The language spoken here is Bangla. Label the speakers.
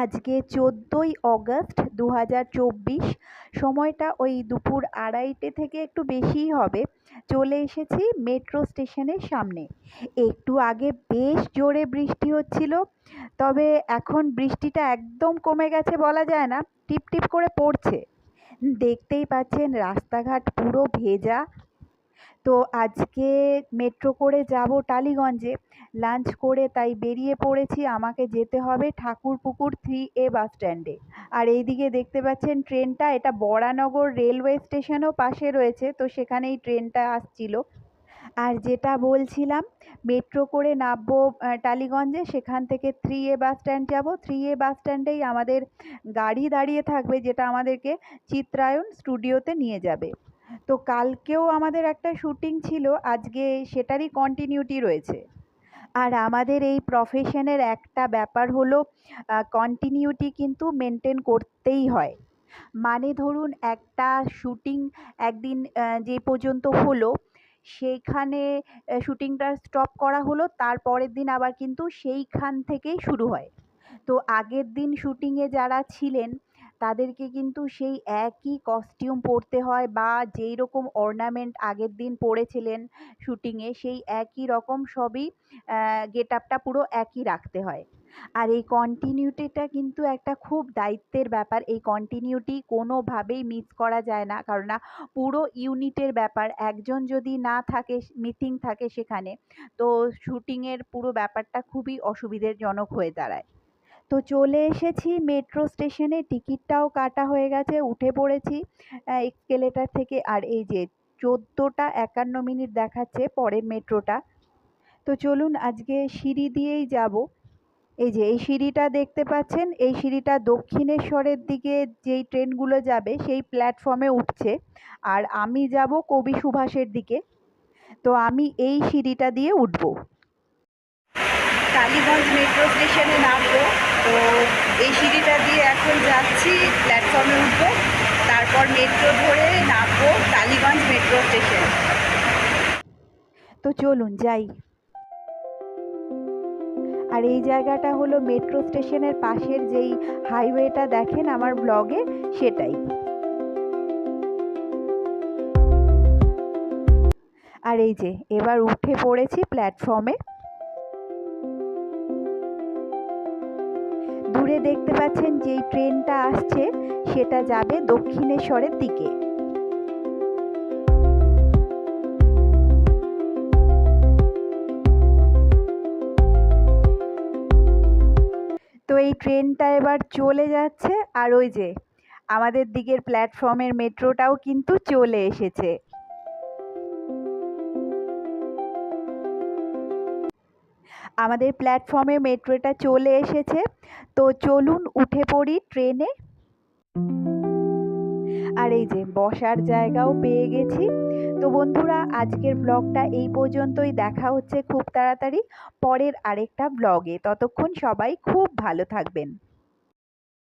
Speaker 1: আজকে চোদ্দোই অগস্ট দু হাজার চব্বিশ। সময়টা ওই দুপুর আড়াইটে থেকে একটু বেশিই হবে। চলে এসেছি মেট্রো স্টেশনের সামনে। একটু আগে বেশ জোরে বৃষ্টি হচ্ছিল, তবে এখন বৃষ্টিটা একদম কমে গেছে বলা যায় না টিপ টিপ করে পড়ছে। দেখতেই পাচ্ছেন রাস্তাঘাট পুরো ভেজা। তো আজকে মেট্রো করে যাব টালিগঞ্জে। লাঞ্চ করে তাই বেরিয়ে পড়েছি, আমাকে যেতে হবে ঠাকুরপুকুর থ্রি এ বাস স্ট্যান্ডে আর এইদিকে দেখতে পাচ্ছেন ট্রেনটা, এটা বরানগর রেলওয়ে স্টেশনও পাশে রয়েছে, তো সেখানেই ট্রেনটা আসছিল। আর যেটা বলছিলাম মেট্রো করে নামবো টালিগঞ্জে, সেখান থেকে থ্রি এ বাস স্ট্যান্ড যাব। থ্রি এ বাস স্ট্যান্ডেই আমাদের গাড়ি দাঁড়িয়ে থাকবে, যেটা আমাদেরকে চিত্রায়ন স্টুডিওতে নিয়ে যাবে। তো কালকেও আমাদের একটা শ্যুটিং ছিল, আজকে সেটারই কন্টিনিউটি রয়েছে। আর আমাদের এই প্রফেশনের একটা ব্যাপার হলো কন্টিনিউটি কিন্তু মেনটেন করতেই হয়। মানে ধরুন একটা শ্যুটিং একদিন যে পর্যন্ত হলো, সেইখানে শ্যুটিংটা স্টপ করা হলো তারপরের দিন আবার কিন্তু সেইখান থেকেই শুরু হয়। তো আগের দিন শ্যুটিংয়ে যারা ছিলেন তাদেরকে কিন্তু সেই একই কস্টিউম পরতে হয় বা যেই রকম অর্নামেন্ট আগের দিন পরেছিলেন শ্যুটিংয়ে সেই একই রকম সবই গেট পুরো একই রাখতে হয়। আর এই কন্টিনিউটিটা কিন্তু একটা খুব দায়িত্বের ব্যাপার। এই কন্টিনিউটি কোনোভাবেই মিস করা যায় না। কারণ না পুরো ইউনিটের ব্যাপার। একজন যদি না থাকে মিসিং থাকে সেখানে, তো শ্যুটিংয়ের পুরো ব্যাপারটা খুবই অসুবিধেজনক হয়ে দাঁড়ায়। তো চলে এসেছি মেট্রো স্টেশনে টিকিটটাও কাটা হয়ে গেছে, উঠে পড়েছি। এক্সকেলেটার থেকে, আর এই যে চোদ্দোটা একান্ন মিনিট দেখাচ্ছে পরের মেট্রোটা তো চলুন আজকে সিঁড়ি দিয়েই যাব। এই যে, এই সিঁড়িটা দেখতে পাচ্ছেন, এই সিঁড়িটা দক্ষিণেশ্বরের দিকে যেই ট্রেনগুলো যাবে, সেই প্ল্যাটফর্মে উঠছে। আর আমি যাব কবি সুভাষের দিকে। তো আমি এই সিঁড়িটা দিয়ে উঠবো। টালিগঞ্জ মেট্রো স্টেশনে নামবো। তো এই সিঁড়িটা দিয়ে এখন যাচ্ছি প্ল্যাটফর্মে উঠবো, তারপর মেট্রো ধরে নামবো টালিগঞ্জ মেট্রো স্টেশন তো চলুন, যাই। আর এই জায়গাটা হলো মেট্রো স্টেশনের পাশের যেই হাইওয়েটা দেখেন আমার ব্লগে সেটাই। আর এই যে, এবার উঠে পড়েছি প্ল্যাটফর্মে দূরে দেখতে পাচ্ছেন যেই ট্রেনটা আসছে, সেটা যাবে দক্ষিণেশ্বরের দিকে। তো এই ট্রেনটা এবার চলে যাচ্ছে, আর ওই যে আমাদের দিকের প্ল্যাটফর্মের মেট্রোটাও কিন্তু চলে এসেছে। আমাদের প্ল্যাটফর্মে মেট্রোটা চলে এসেছে। তো চলুন উঠে পড়ি ট্রেনে। আর এই যে বসার জায়গাও পেয়ে গেছি। তো বন্ধুরা, আজকের ব্লগটা এই পর্যন্তই। দেখা হচ্ছে খুব তাড়াতাড়ি পরের আরেকটা ব্লগে ততক্ষণ সবাই খুব ভালো থাকবেন।